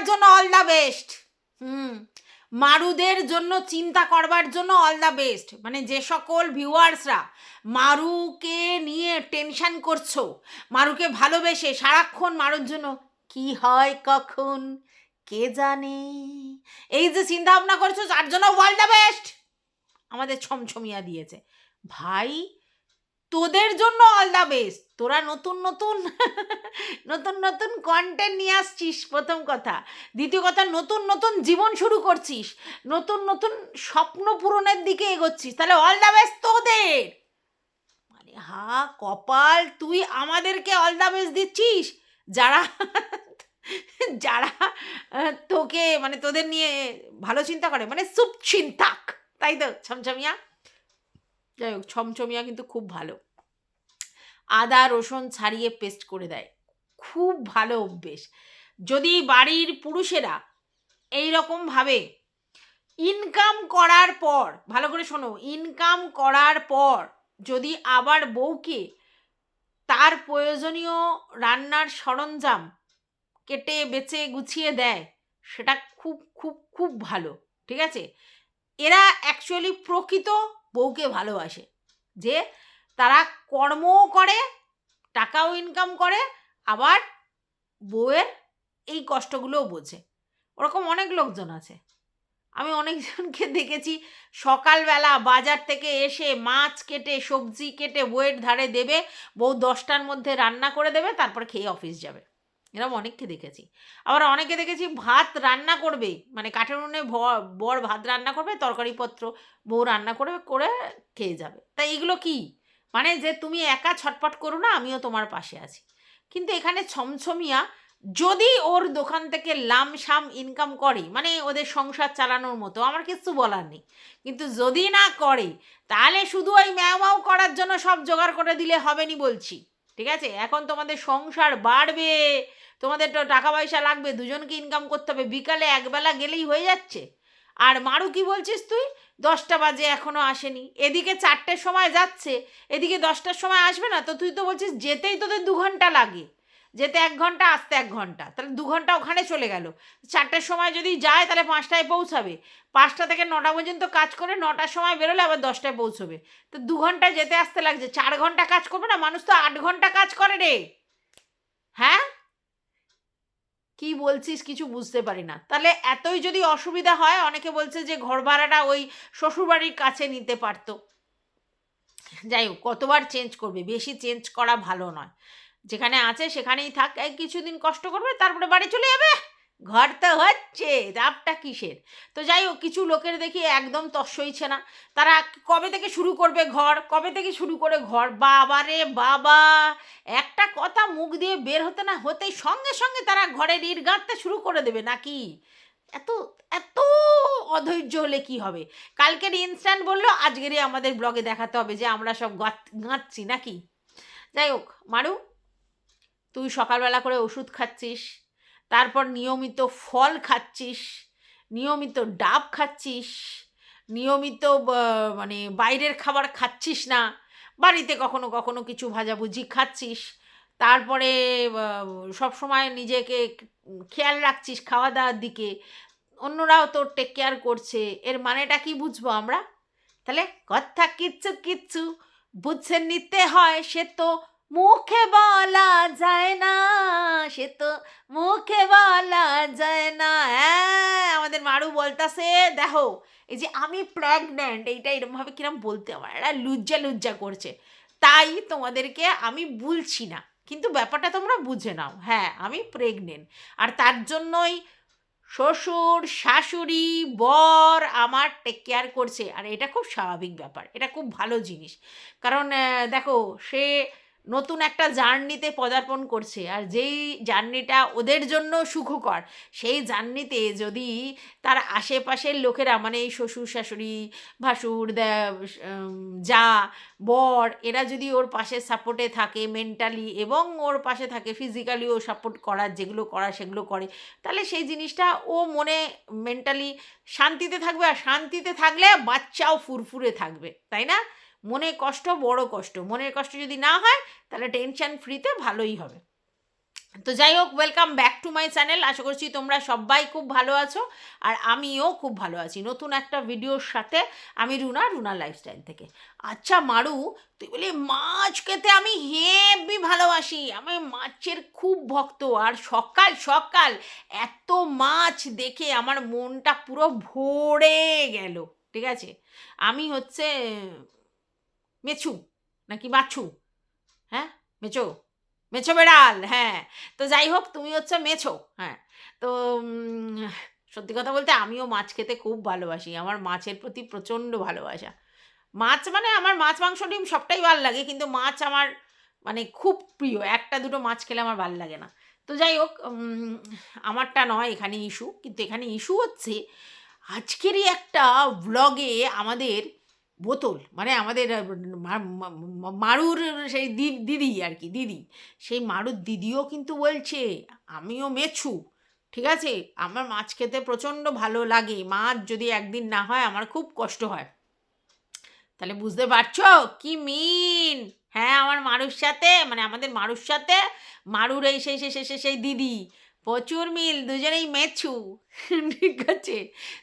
করবার জন্য all the best হুম। মারুদের জন্য চিন্তা করবার জন্য অল দ্য বেস্ট মানে যে সকল ভিউয়ার্সরা মারুকে নিয়ে টেনশন করছ, মারুকে ভালোবেসে সারাক্ষণ মারুর জন্য কি হয় কখন, কে জানে? এই যে চিন্তা ভাবনা করছ, তার জন্য অল দ্য বেস্ট আমাদের ছমছমিয়া দিয়েছে। ভাই, তোদের জন্য অল দ্য বেস্ট তোরা নতুন নতুন নতুন নতুন কন্টেন্ট নিয়ে আসছিস, প্রথম কথা। দ্বিতীয় কথা, নতুন নতুন জীবন শুরু করছিস। নতুন নতুন স্বপ্ন পূরণের দিকে এগোচ্ছিস। তাহলে অল দ্য বেস্ট তোদের। মানে হা, কপাল, তুই আমাদেরকে অল দ্য বেস্ট দিচ্ছিস? যারা যারা তোকে মানে তোদের নিয়ে ভালো চিন্তা করে মানে সুপ চিন্তাক। তাই তো, ছমছমিয়া? যাই হোক, ছমছমিয়া কিন্তু খুব ভালো। আদা, রসুন ছাড়িয়ে পেস্ট করে দেয়। খুব ভালো অভ্যেস। যদি বাড়ির পুরুষেরা এই রকমভাবে ইনকাম করার পর, ভালো করে শোনো ইনকাম করার পর যদি আবার বউকে তার প্রয়োজনীয় রান্নার সরঞ্জাম কেটে, বেচে, গুছিয়ে দেয়, সেটা খুব খুব খুব ভালো, ঠিক আছে? এরা অ্যাকচুয়ালি প্রকৃত বউকে ভালোবাসে। যে তারা কর্মও করে, টাকাও ইনকাম করে, আবার বউয়ের এই কষ্টগুলোও বোঝে। ওরকম অনেক লোকজন আছে। আমি অনেকজনকে দেখেছি সকালবেলা বাজার থেকে এসে মাছ কেটে, সবজি কেটে বউয়ের ধারে দেবে, বউ দশটার মধ্যে রান্না করে দেবে, তারপর খেয়ে অফিস যাবে। এরকম অনেককে দেখেছি। আবার অনেকে দেখেছি ভাত রান্না করবে মানে কাঠের উনুনে বর ভাত রান্না করবে, তরকারিপত্র বউ রান্না করবে করে খেয়ে যাবে। তাই এগুলো কি? মানে যে তুমি একা ছটপট করো না, আমিও তোমার পাশে আছি। কিন্তু এখানে ছমছমিয়া যদি ওর দোকান থেকে লামসাম ইনকাম করে মানে ওদের সংসার চালানোর মতো, আমার কিছু বলার নেই। কিন্তু যদি না করে, তাহলে শুধু ওই ম্যাও করার জন্য সব জোগাড় করে দিলে হবে নি বলছি। ঠিক আছে? এখন তোমাদের সংসার বাড়বে, তোমাদের তো টাকা পয়সা লাগবে, দুজনকে ইনকাম করতে হবে। বিকালে একবেলা গেলেই হয়ে যাচ্ছে। আর মারু কি বলছিস তুই? দশটা বাজে এখনও আসেনি। এদিকে চারটের সময় যাচ্ছে, এদিকে দশটার সময় আসবে না, তো তুই তো বলছিস যেতেই তোদের দু ঘণ্টা লাগে। যেতে এক ঘণ্টা, আসতে এক ঘণ্টা, তাহলে দু ঘণ্টা ওখানে চলে গেল। চারটের সময় যদি যায়, তাহলে পাঁচটায় পৌঁছাবে। পাঁচটা থেকে নটা পর্যন্ত কাজ করে নটার সময় বেরোলে আবার দশটায় পৌঁছবে। তো দু ঘণ্টা যেতে আসতে লাগছে। চার ঘণ্টা কাজ করবে না, মানুষ তো আট ঘণ্টা কাজ করে রে। হ্যাঁ? কি বলছিস কিছু বুঝতে পারি না। তাহলে এতই যদি অসুবিধা হয়, অনেকে বলছে যে ঘর ভাড়াটা ওই শ্বশুরবাড়ির কাছে নিতে পারতো। যাই হোক, কতবার চেঞ্জ করবে? বেশি চেঞ্জ করা ভালো নয়। যেখানে আছে সেখানেই থাক। কিছুদিন কষ্ট করবে, তারপরে বাড়ি চলে যাবে? ঘর তো হচ্ছে চাপটা কিসের? তো যাই হোক, কিছু লোকের দেখি একদম তস সইছে না। তারা কবে থেকে শুরু করবে ঘর? কবে থেকে শুরু করে ঘর? বাবা রে বাবা! একটা কথা মুখ দিয়ে বের হতে না হতেই সঙ্গে সঙ্গে তারা ঘরের ইট গাঁথতে শুরু করে দেবে নাকি? এত এত অধৈর্য হলে কি হবে? কালকের ইনস্ট্যান্ট বলল, আজকেরই আমাদের ব্লগে দেখাতে হবে যে আমরা সব গাঁথ- গাঁথছি নাকি? যাই হোক, মারু, তুই সকালবেলা করে ওষুধ খাচ্ছিস? তারপর নিয়মিত ফল খাচ্ছিস, নিয়মিত ডাব খাচ্ছিস, নিয়মিত মানে বাইরের খাবার খাচ্ছিস না, বাড়িতে কখনো কখনো কিছু ভাজাভুজি খাচ্ছিস, তারপরে সব সময় নিজেকে খেয়াল রাখছিস খাওয়া দাওয়ার দিকে, অন্যরাও তোর টেক কেয়ার করছে, এর মানেটা কি বুঝব আমরা? তাহলে কথা কিচ্ছু কিচ্ছু বুঝে নিতে হয়, সে তো মুখে বলা যায় না, সে তো মুখে বলা যায় না। হ্যাঁ আমাদের মারু বলতাছে, দেখো, এই যে আমি প্রেগনেন্ট এইটা এরকমভাবে কিরম বলতে আমার এরা লুজ্জা লুজ্জা করছে। তাই তোমাদেরকে আমি বলছি না, কিন্তু ব্যাপারটা তোমরা বুঝে নাও। হ্যাঁ আমি প্রেগনেন্ট আর তার জন্যই শ্বশুর, শাশুড়ি, বর আমার টেক কেয়ার করছে। আর এটা খুব স্বাভাবিক ব্যাপার, এটা খুব ভালো জিনিস। কারণ দেখো, সে নতুন একটা জার্নিতে পদার্পণ করছে আর যেই জার্নিটা ওদের জন্য সুখকর, সেই জার্নিতে যদি তার আশেপাশের লোকেরা মানে এই শ্বশুর শাশুড়ি, ভাসুর যা, বর, এরা যদি ওর পাশে সাপোর্টে থাকে মেন্টালি এবং ওর পাশে থাকে ফিজিক্যালি ও সাপোর্ট করার যেগুলো করা সেগুলো করে, তাহলে সেই জিনিসটা ও মনে মেন্টালি শান্তিতে থাকবে আর শান্তিতে থাকলে বাচ্চাও ফুরফুরে থাকবে, তাই না? মনে কষ্ট বড় কষ্ট। মনের কষ্ট যদি না হয়, তাহলে টেনশন ফ্রিতে ভালোই হবে। তো যাই হোক welcome back to my channel আশা করছি তোমরা সবাই খুব ভালো আছো, আর আমিও খুব ভালো আছি। নতুন একটা ভিডিওর সাথে আমি রুনা রুনা লাইফস্টাইল থেকে। আচ্ছা মারু, তুই বলি, মাছ খেতে আমি হেভি ভালোবাসি। আমি মাছের খুব ভক্ত, আর সকাল সকাল এত মাছ দেখে আমার মনটা পুরো ভরে গেল, ঠিক আছে? আমি হচ্ছে মেছু, নাকি মাছু? হ্যাঁ মেচো মেছো বেড়াল হ্যাঁ। তো যাই হোক, তুমি হচ্ছে মেছো হ্যাঁ। তো সত্যি কথা বলতে আমিও মাছ খেতে খুব ভালোবাসি। আমার মাছের প্রতি প্রচণ্ড ভালোবাসা। মাছ মানে আমার মাছ, মাংস, ডিম সবটাই ভালো লাগে, কিন্তু মাছ আমার মানে খুব প্রিয়। একটা, দুটো মাছ খেলে আমার ভালো লাগে না। তো যাই হোক আমারটা নয়, এখানে ইস্যু। কিন্তু এখানে ইস্যু হচ্ছে, আজকেরই একটা ব্লগে আমাদের বোতল মানে আমাদের মারুর সেই দিদি আর কি, দিদি। সেই মারুর দিদিও কিন্তু বলছে, আমিও মেছু, ঠিক আছে? আমার মাছ খেতে প্রচণ্ড ভালো লাগে। মাছ যদি একদিন না হয়, আমার খুব কষ্ট হয়। তাহলে বুঝতে পারছ? কি মিন হ্যাঁ আমার মারুর সাথে মানে আমাদের মারুর সাথে, মারুর এই সেই, সেই- সেই দিদি, প্রচুর মিল, দুজনেই মেছু। ঠিক আছে।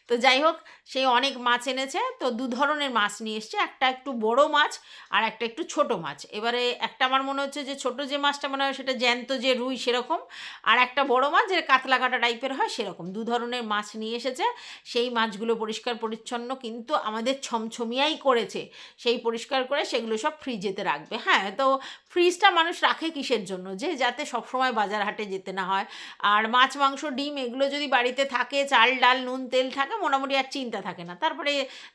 তো যাই হোক সেই অনেক মাছ এনেছে, তো দু ধরনের মাছ নিয়ে এসছে। একটা একটু বড় মাছ আর একটা একটু ছোট মাছ। এবারে একটা আমার মনে হচ্ছে যে ছোট যে মাছটা মনে হয় সেটা জ্যান্ত যে রুই সেরকম, আর একটা বড় মাছ যে কাতলা কাটা টাইপের হয় সেরকম। দু ধরনের মাছ নিয়ে এসেছে। সেই মাছগুলো পরিষ্কার পরিচ্ছন্ন কিন্তু আমাদের ছমছমিয়াই করেছে। সেই পরিষ্কার করে সেগুলো সব ফ্রিজেতে রাখবে। হ্যাঁ তো ফ্রিজটা মানুষ রাখে কিসের জন্য? যে যাতে সবসময় বাজার হাটে যেতে না হয়। আর মাছ, মাংস, ডিম এগুলো যদি বাড়িতে থাকে চাল ডাল, নুন, তেল থাকে, মোটামুটি আর চিন্তা থাকে না। তারপরে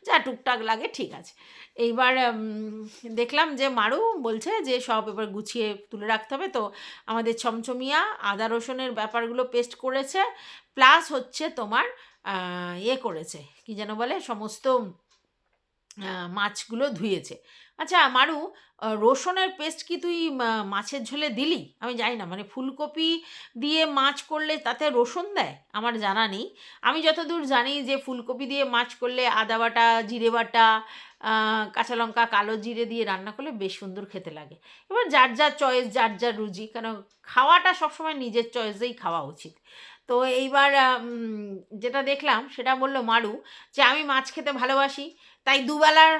যা টুকটাক লাগে, ঠিক আছে। এইবার দেখলাম যে মারু বলছে যে সব এবার গুছিয়ে তুলে রাখতে হবে। তো আমাদের ছমছমিয়া আদা, রসুনের ব্যাপারগুলো পেস্ট করেছে প্লাস হচ্ছে তোমার ইয়ে করেছে, কি যেন বলে, সমস্ত মাছগুলো ধুয়েছে। আচ্ছা মারু রসুনের পেস্ট কি তুই মাছের ঝোলে দিলি? আমি জানি না মানে ফুলকপি দিয়ে মাছ করলে তাতে রসুন দেয়? আমার জানা নেই। আমি যতদূর জানি যে ফুলকপি দিয়ে মাছ করলে আদা বাটা, জিরে বাটা কাঁচা লঙ্কা, কালো জিরে দিয়ে রান্না করলে বেশ সুন্দর খেতে লাগে। এবার যার যার চয়েস যার যার রুচি কেন খাওয়াটা সবসময় নিজের চয়েসেই খাওয়া উচিত। তো এইবার যেটা দেখলাম সেটা বলল মারু যে, আমি মাছ খেতে ভালোবাসি, তাই দুবেলার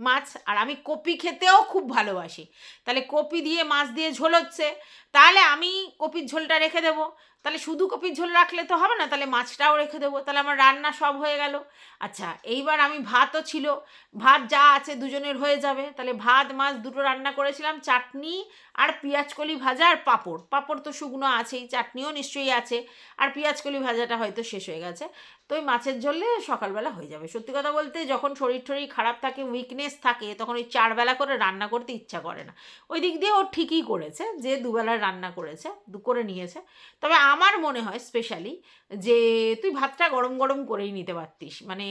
মাছ, আর আমি কপি খেতেও খুব ভালোবাসি। তাহলে কপি দিয়ে মাছ দিয়ে ঝোল হচ্ছে। তাহলে আমি কপির ঝোলটা রেখে দেবো। তাহলে শুধু কপির ঝোল রাখলে তো হবে না, তাহলে মাছটাও রেখে দেবো, তাহলে আমার রান্না সব হয়ে গেল। আচ্ছা এইবার আমি ভাতও ছিল, ভাত যা আছে দুজনের হয়ে যাবে, তাহলে ভাত, মাছ দুটো রান্না করেছিলাম, চাটনি আর পেঁয়াজকলি ভাজা আর পাঁপড়। পাঁপড় তো শুকনো আছেই, চাটনিও নিশ্চয়ই আছে, আর পেঁয়াজকলি ভাজাটা হয়তো শেষ হয়ে গেছে। তো ওই মাছের ঝোলে সকালবেলা হয়ে যাবে। সত্যি কথা বলতে যখন শরীর টরীর খারাপ থাকে উইকনেস থাকে, তখন ওই চারবেলা করে রান্না করতে ইচ্ছা করে না। ওই দিক দিয়ে ও ঠিকই করেছে যে দুবেলার রান্না করেছে, দু করে নিয়েছে। তবে আমার মনে হয় স্পেশালি যে তুই ভাতটা গরম গরম করেই নিতে পারতিস। মানে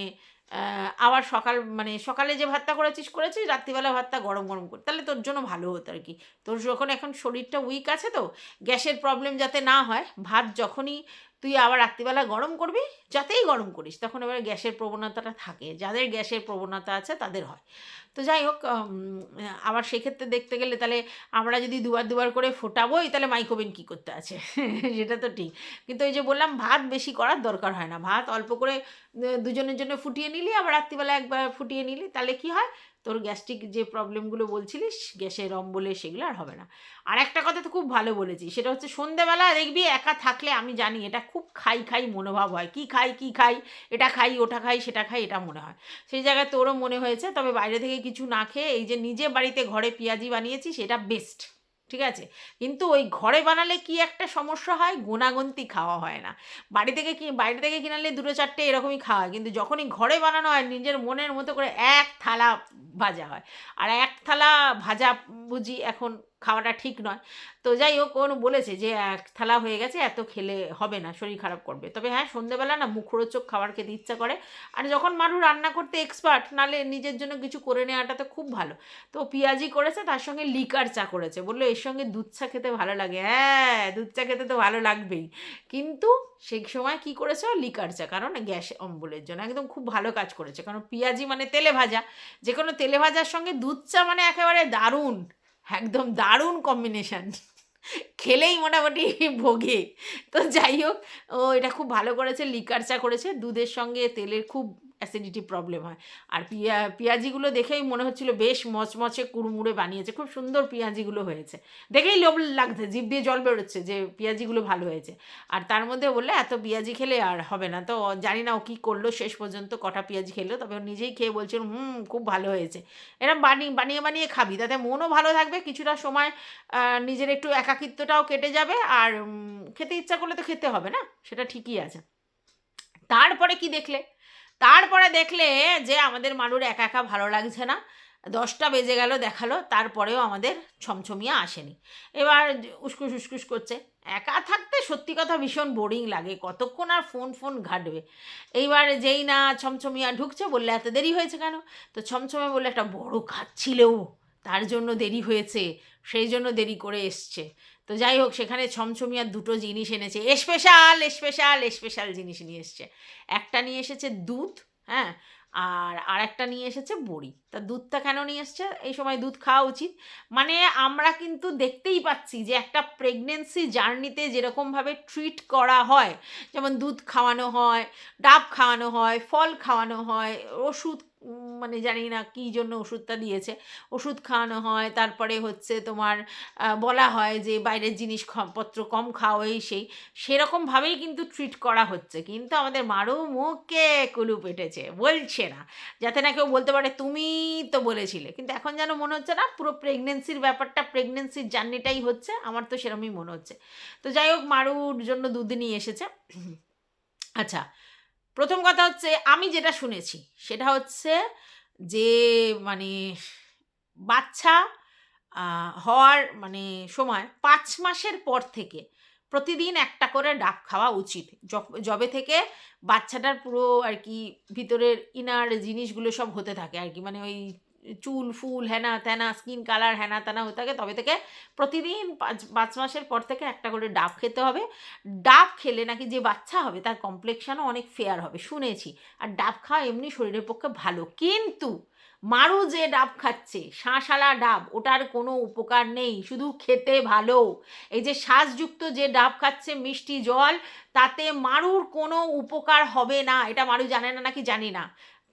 আবার সকাল মানে সকালে যে ভাতটা করেছিস করেছিস, রাত্রিবেলা ভাতটা গরম গরম করে, তাহলে তোর জন্য ভালো হতো আর কি। তোর যখন এখন শরীরটা উইক আছে তো, গ্যাসের প্রবলেম যাতে না হয়, ভাত যখনই তুই আবার রাত্রিবেলা গরম করবি? যাতেই গরম করিস। তখন এবার গ্যাসের প্রবণতাটা থাকে। যাদের গ্যাসের প্রবণতা আছে, তাদের হয়। তো যাই হোক আবার সেক্ষেত্রে দেখতে গেলে তাহলে আমরা যদি দুবার দুবার করে ফোটাবোই, তাহলে মাইক্রোওভেন কী করতে আছে? সেটা তো ঠিক। কিন্তু ওই যে বললাম, ভাত বেশি করার দরকার হয় না। ভাত অল্প করে দুজনের জন্য ফুটিয়ে নিলি, আবার রাত্রিবেলা একবার ফুটিয়ে নিলি, তাহলে কি হয়? তোর গ্যাস্ট্রিক যে প্রবলেমগুলো বলছিলিস, গ্যাসের বলে সেগুলো আর হবে না। আর একটা কথা তো খুব ভালো বলেছি সেটা হচ্ছে সন্ধেবেলা দেখবি একা থাকলে আমি জানি এটা খুব খাই খাই মনোভাব হয়। কি খাই কি খাই, এটা খাই, ওটা খাই, সেটা খাই, এটা মনে হয়। সেই জায়গায় তোরও মনে হয়েছে, তবে বাইরে থেকে কিছু না খেয়ে এই যে নিজে বাড়িতে ঘরে পেঁয়াজি বানিয়েছি, সেটা বেস্ট ঠিক আছে? কিন্তু ওই ঘরে বানালে কি একটা সমস্যা হয়? গোনাগন্তি খাওয়া হয় না। বাড়ি থেকে কি বাড়ি থেকে কিনালে দুটো চারটে এরকমই খাওয়া হয়। কিন্তু যখনই ঘরে বানানো হয়, নিজের মনের মতো করে এক থালা ভাজা হয়। আর এক থালা ভাজা বুঝি এখন খাওয়াটা ঠিক নয়। তো যাই হোক, ওর বলেছে যে এক থালা হয়ে গেছে, এত খেলে হবে না, শরীর খারাপ করবে। তবে হ্যাঁ সন্ধেবেলা না মুখরোচক খাবার খেতে ইচ্ছা করে। আর যখন মানুষ রান্না করতে এক্সপার্ট নালে নিজের জন্য কিছু করে নেওয়াটা তো খুব ভালো। তো পেঁয়াজি করেছে, তার সঙ্গে লিকার চা করেছে। বলল, এর সঙ্গে দুধ চা খেতে ভালো লাগে। হ্যাঁ দুধ চা খেতে তো ভালো লাগবেই। কিন্তু সেই সময় কি করেছে? লিকার চা, কারণ গ্যাস অম্বলের জন্য। একদম খুব ভালো কাজ করেছে। কারণ পেঁয়াজি মানে তেলে ভাজা। যে কোনো তেলে ভাজার সঙ্গে দুধ চা মানে একেবারে দারুণ। একদম দারুণ কম্বিনেশান খেলেই মোটামুটি ভোগে। তো যাই হোক, ও এটা খুব ভালো করেছে লিকার চা করেছে। দুধের সঙ্গে তেলের খুব অ্যাসিডিটি প্রবলেম হয়। আর পিয়া, পেঁয়াজিগুলো দেখেই মনে হচ্ছিল বেশ মচমচে কুড়মুড়ে বানিয়েছে, খুব সুন্দর পেঁয়াজিগুলো হয়েছে। দেখেই লোভ লাগছে, জিভ দিয়ে জল বেরোচ্ছে যে পেঁয়াজিগুলো ভালো হয়েছে। আর তার মধ্যে বললে, এত পেঁয়াজি খেলে আর হবে না। তো জানি না ও কী করল, শেষ পর্যন্ত কটা পেঁয়াজি খেলো, তবে ও নিজেই খেয়ে বলছিল হুম, খুব ভালো হয়েছে। এরম বানিয়ে বানিয়ে বানিয়ে খাবি, তাতে মনও ভালো থাকবে, কিছুটা সময় নিজের একটু একাকিত্বটাও কেটে যাবে, আর খেতে ইচ্ছা করলে তো খেতে হবে না, সেটা ঠিকই আছে। তারপরে কি দেখলে? তারপরে দেখলে যে আমাদের মানুষ একা একা ভালো লাগছে না। দশটা বেজে গেল দেখাল, তারপরেও আমাদের ছমছমিয়া আসেনি। এবার উসকুস উসকুস করছে। একা থাকতে সত্যি কথা ভীষণ বোরিং লাগে, কতক্ষণ আর ফোন ফোন ঘাটবে। এইবার যেই না ছমছমিয়া ঢুকছে, বললে, এত দেরি হয়েছে কেন? তো ছমছমে বললে, একটা বড় কাজ ছিল তার জন্য দেরি হয়েছে, সেই জন্য দেরি করে এসছে। তো যাই হোক, সেখানে ছমছমিয়ার দুটো জিনিস এনেছে। স্পেশাল স্পেশাল স্পেশাল জিনিস নিয়ে এসছে। একটা নিয়ে এসেছে দুধ হ্যাঁ? আর আর একটা নিয়ে এসেছে বড়ি। তা দুধটা কেন নিয়ে এসছে? এই সময় দুধ খাওয়া উচিত। মানে আমরা কিন্তু দেখতেই পাচ্ছি যে একটা প্রেগনেন্সি জার্নিতে যেরকমভাবে ট্রিট করা হয়, যেমন দুধ খাওয়ানো হয়, ডাব খাওয়ানো হয়, ফল খাওয়ানো হয়, ওষুধ মানে জানি না কী জন্য ওষুধটা দিয়েছে। ওষুধ খাওয়ানো হয়, তারপরে হচ্ছে তোমার বলা হয় যে বাইরের জিনিস পত্র কম খাও এই সেই সেরকমভাবেই কিন্তু ট্রিট করা হচ্ছে। কিন্তু আমাদের মারু মুখে কুলু পেটেছে, বলছে না। যাতে না কেউ বলতে পারে, তুমি তো বলেছিলে। কিন্তু এখন যেন মনে হচ্ছে না, পুরো প্রেগনেন্সির ব্যাপারটা প্রেগনেন্সির জার্নিটাই হচ্ছে, আমার তো সেরকমই মনে হচ্ছে। তো যাই হোক, মারুর জন্য দুধ নিয়ে এসেছে। আচ্ছা প্রথম কথা হচ্ছে, আমি যেটা শুনেছি, সেটা হচ্ছে যে মানে বাচ্চা হওয়ার মানে সময় পাঁচ মাসের পর থেকে প্রতিদিন একটা করে ডাব খাওয়া উচিত। জবে থেকে বাচ্চাটার পুরো আর কি ভিতরের ইনার জিনিসগুলো সব হতে থাকে আর কি। মানে ওই চুল, ফুল, হেনা তেনা, স্কিন কালার, হেনা তেনা হতে থাকে। তবে থেকে প্রতিদিন পাঁচ পাঁচ মাসের পর থেকে একটা করে ডাব খেতে হবে। ডাব খেলে নাকি যে বাচ্চা হবে, তার কমপ্লেকশানও অনেক ফেয়ার হবে, শুনেছি। আর ডাব খাওয়া এমনি শরীরের পক্ষে ভালো। কিন্তু মারু যে ডাব খাচ্ছে, শাঁসালা ডাব, ওটার কোনো উপকার নেই, শুধু খেতে ভালো। এই যে শ্বাসযুক্ত যে ডাব খাচ্ছে মিষ্টি জল, তাতে মারুর কোনো উপকার হবে না। এটা মারু জানে না নাকি জানি না।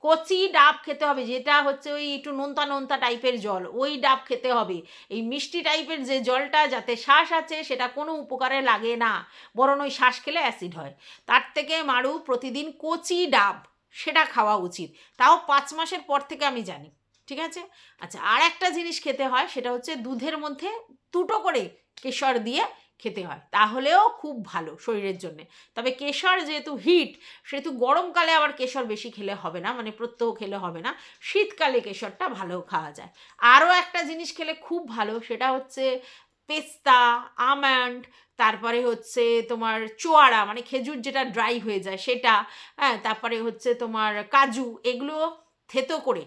কচি ডাব খেতে হবে, যেটা হচ্ছে ওই একটু নোনতা নোনতা টাইপের জল, ওই ডাব খেতে হবে। এই মিষ্টি টাইপের যে জলটা যাতে শ্বাস আছে, সেটা কোনো উপকারে লাগে না, বরং ওই শ্বাস খেলে অ্যাসিড হয়। তার থেকে মারু প্রতিদিন কচি ডাব, সেটা খাওয়া উচিত। তাও পাঁচ মাসের পর থেকে আমি জানি, ঠিক আছে? আচ্ছা আর একটা জিনিস খেতে হয়, সেটা হচ্ছে দুধের মধ্যে দুটো করে কেশর দিয়ে খেতে হয়। তাহলেও খুব ভালো শরীরের জন্য। তবে কেশর যেহেতু হিট সেহেতু গরমকালে আবার কেশর বেশি খেলে হবে না মানে প্রত্যহ খেলে হবে না। শীতকালে কেশরটা ভালো খাওয়া যায়। আরও একটা জিনিস খেলে খুব ভালো, সেটা হচ্ছে পেস্তা, আমন্ড, তারপরে হচ্ছে তোমার চোয়ারা মানে খেজুর যেটা ড্রাই হয়ে যায় সেটা হ্যাঁ তারপরে হচ্ছে তোমার কাজু, এগুলো থেতো করে,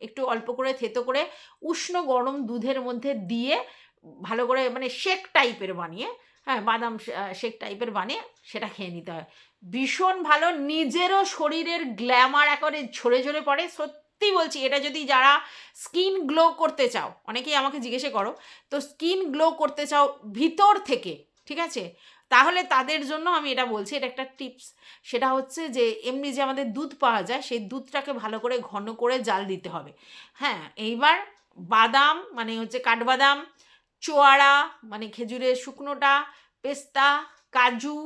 একটু অল্প করে থেতো করে উষ্ণ গরম দুধের মধ্যে দিয়ে ভালো করে মানে শেক টাইপের বানিয়ে হ্যাঁ বাদাম শেক টাইপের বানিয়ে সেটা খেয়ে নিতে হয়। ভীষণ ভালো, নিজেরও শরীরের গ্ল্যামার একেবারে ঝরে ঝরে পড়ে। সত্যি বলছি, এটা যদি যারা স্কিন গ্লো করতে চাও, অনেকেই আমাকে জিজ্ঞেসে করো, তো স্কিন গ্লো করতে চাও ভিতর থেকে, ঠিক আছে? তাহলে তাদের জন্য আমি এটা বলছি, এটা একটা টিপস। সেটা হচ্ছে যে, এমনি যে আমাদের দুধ পাওয়া যায়, সেই দুধটাকে ভালো করে ঘন করে জাল দিতে হবে। হ্যাঁ এইবার বাদাম মানে হচ্ছে কাঠবাদাম চোয়ারা মানে খেজুরের শুকনোটা, পেস্তা, কাজু,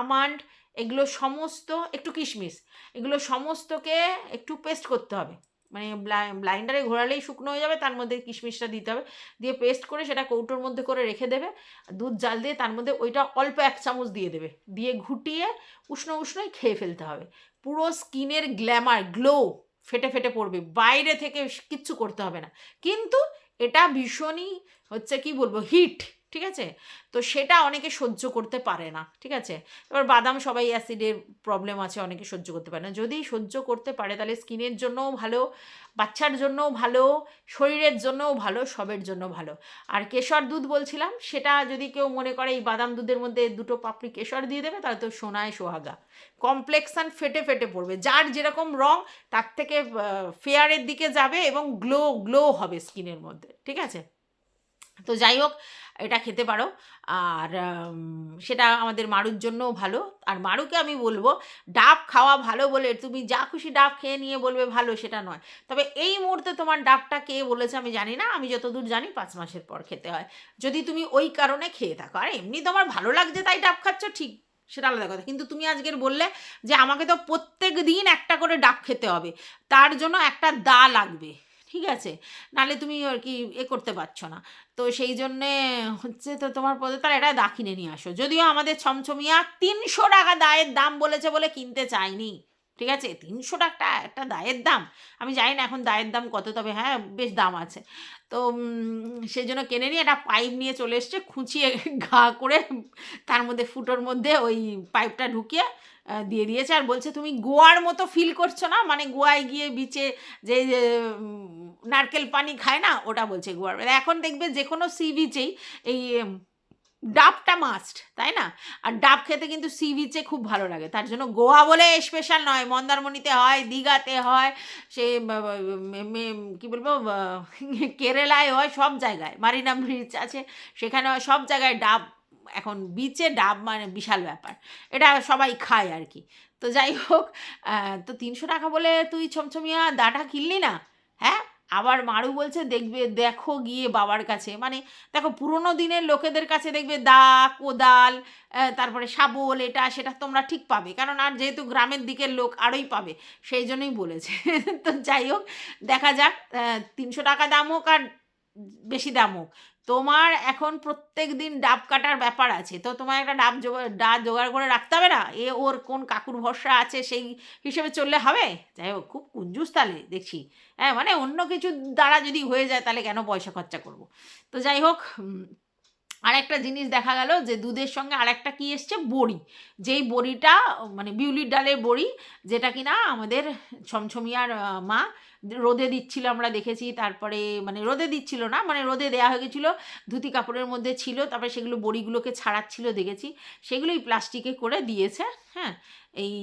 আমান্ড, এগুলো সমস্ত, একটু কিশমিশ, এগুলো সমস্তকে একটু পেস্ট করতে হবে। মানে ব্লাইন্ডারে ঘোরালেই শুকনো হয়ে যাবে, তার মধ্যে কিশমিশটা দিতে হবে। দিয়ে পেস্ট করে সেটা কৌটোর মধ্যে করে রেখে দেবে দুধ জাল দিয়ে তার মধ্যে ওইটা অল্প এক চামচ দিয়ে দেবে। দিয়ে ঘুটিয়ে উষ্ণ উষ্ণই খেয়ে ফেলতে হবে। পুরো স্কিনের গ্ল্যামার, গ্লো ফেটে ফেটে পড়বে, বাইরে থেকে কিচ্ছু করতে হবে না। কিন্তু এটা ভীষণই হচ্ছে কি বলব হিট। ঠিক আছে? তো সেটা অনেকে সহ্য করতে পারে না, ঠিক আছে? এবার বাদাম সবাই অ্যাসিডের প্রবলেম আছে, অনেকে সহ্য করতে পারে না। যদি সহ্য করতে পারে, তাহলে স্কিনের জন্যও ভালো, বাচ্চার জন্যও ভালো, শরীরের জন্যও ভালো, সবের জন্য ভালো। আর কেশর দুধ বলছিলাম, সেটা যদি কেউ মনে করে এই বাদাম দুধের মধ্যে দুটো পাপড়ি কেশর দিয়ে দেবে, তাহলে তো সোনায় সোহাগা। কমপ্লেক্সান ফেটে ফেটে পড়বে। যার যেরকম রং, তার থেকে ফেয়ারের দিকে যাবে এবং গ্লো গ্লো হবে স্কিনের মধ্যে, ঠিক আছে? তো যাই হোক এটা খেতে পারো। আর সেটা আমাদের মারুর জন্যও ভালো। আর মারুকে আমি বলব, ডাব খাওয়া ভালো বলে তুমি যা খুশি ডাব খেয়ে নিয়ে বলবে ভালো, সেটা নয়। তবে এই মুহূর্তে তোমার ডাবটা কে বলেছে আমি জানি না, আমি যতদূর জানি পাঁচ মাসের পর খেতে হয়। যদি তুমি ওই কারণে খেয়ে থাকো, আর এমনি তোমার ভালো লাগছে তাই ডাব খাচ্ছ, ঠিক, সেটা আলাদা কথা। কিন্তু তুমি আজকের বললে যে আমাকে তো প্রত্যেক দিন একটা করে ডাব খেতে হবে, তার জন্য একটা দা লাগবে। ঠিক আছে নালে তুমি আর কি এ করতে পারছ না। তো সেই জন্যে হচ্ছে তো তোমার পদে তাহলে এটা দা কিনে নিয়ে আসো। যদিও আমাদের ছমছমিয়া তিনশো টাকা দায়ের দাম বলেছে বলে কিনতে চাইনি ঠিক আছে? তিনশো টাকা একটা দায়ের দাম, আমি জানি না এখন দায়ের দাম কত, তবে হ্যাঁ বেশ দাম আছে। তো সেই জন্য কিনে নিয়ে একটা পাইপ নিয়ে চলে এসছে, খুঁচিয়ে ঘা করে তার মধ্যে, ফুটোর মধ্যে ওই পাইপটা ঢুকিয়ে দিয়ে দিয়েছে। আর বলছে, তুমি গোয়ার মতো ফিল করছ না? মানে গোয়ায় গিয়ে বিচে যে নারকেল পানি খায় না, ওটা বলছে গোয়ার এখন দেখবে যে কোনো সি বিচেই এই ডাবটা মাস্ট তাই না? আর ডাব খেতে কিন্তু সি বিচে খুব ভালো লাগে। তার জন্য গোয়া বলে স্পেশাল নয়, মন্দারমণিতে হয়, দীঘাতে হয়, সে কি বলব কেরালায় হয়, সব জায়গায়। মারিনা ব্রিজ আছে, সেখানে হয়, সব জায়গায় ডাব, এখন বিচে ডাব মানে বিশাল ব্যাপার। এটা সবাই খায় আর কি। তো যাই হোক তো তিনশো টাকা বলে তুই ছমছমিয়া দাটা কিনলি না? হ্যাঁ? আবার মারু বলছে, দেখবে, দেখো গিয়ে বাবার কাছে। মানে দেখো, পুরোনো দিনের লোকেদের কাছে দেখবে দা কোদাল তারপরে শাবল, এটা, সেটা তোমরা ঠিক পাবে। কারণ আর যেহেতু গ্রামের দিকের লোক আরোই পাবে, সেই জন্যই বলেছে। তো যাই হোক, দেখা যাক তিনশো টাকা দাম হোক আর বেশি দাম হোক তোমার এখন প্রত্যেক দিন ডাব কাটার ব্যাপার আছে, তো তোমার একটা ডাব জোগাড় ডাব জোগাড় করে রাখতে হবে না? এ ওর কোন কাকুর ভরসা আছে সেই হিসেবে চললে হবে? যাই হোক, খুব কুঞ্জুস তাহলে, দেখছি। হ্যাঁ মানে অন্য কিছু দ্বারা যদি হয়ে যায় তাহলে কেন পয়সা খরচা করব? তো যাই হোক আরেকটা জিনিস দেখা গেল যে দুধের সঙ্গে আরেকটা কি এসছে? বড়ি। যেই বড়িটা মানে বিউলির ডালের বড়ি, যেটা কিনা আমাদের ছমছমিয়ার মা রোদে দিচ্ছিল আমরা দেখেছি, তারপরে মানে রোদে দিচ্ছিল না মানে রোদে দেওয়া হয়ে গেছিল, ধুতি কাপড়ের মধ্যে ছিল, তারপরে সেগুলো বড়িগুলোকে ছাড়াচ্ছিল দেখেছি, সেগুলোই প্লাস্টিকে করে দিয়েছে হ্যাঁ এই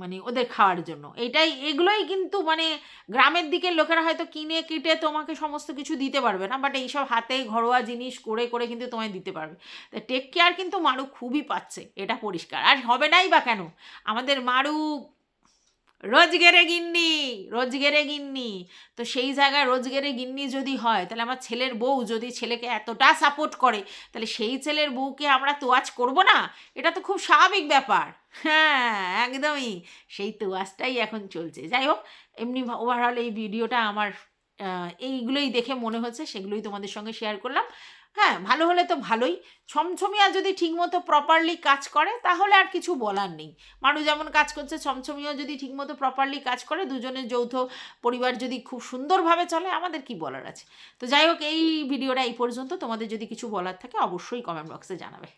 মানে ওদের খাওয়ার জন্য। এটাই, এগুলোই কিন্তু মানে গ্রামের দিকের লোকেরা হয়তো কিনে কেটে তোমাকে সমস্ত কিছু দিতে পারবে না বাট এইসব হাতে ঘরোয়া জিনিস করে করে কিন্তু তোমায় দিতে পারবে। তা টেক কেয়ার কিন্তু মারু খুবই পাচ্ছে, এটা পরিষ্কার। আর হবে নাই বা কেন? আমাদের মারু রোজগেরে গিন্নি রোজগেরে গিন্নি। তো সেই জায়গায় রোজগেরে গিন্নি যদি হয়, তাহলে আমার ছেলের বউ যদি ছেলেকে এতটা সাপোর্ট করে, তাহলে সেই ছেলের বউকে আমরা তোয়াজ করব না? এটা তো খুব স্বাভাবিক ব্যাপার। হ্যাঁ একদমই। সেই তোয়াজটাই এখন চলছে। যাই হোক, এমনি ওভারঅল এই ভিডিওটা আমার এইগুলোই দেখে মনে হচ্ছে, সেগুলোই তোমাদের সঙ্গে শেয়ার করলাম। হ্যাঁ ভালো হলে তো ভালোই। ছমছমিয়া যদি ঠিকমতো প্রপারলি কাজ করে, তাহলে আর কিছু বলার নেই। মানুষ যেমন কাজ করছে ছমছমিয়া যদি ঠিকমতো প্রপারলি কাজ করে, দুজনের যৌথ পরিবার যদি খুব সুন্দরভাবে চলে, আমাদের কি বলার আছে? তো যাই হোক, এই ভিডিওটা এই পর্যন্ত। তোমাদের যদি কিছু বলার থাকে, অবশ্যই কমেন্ট বক্সে জানাবে।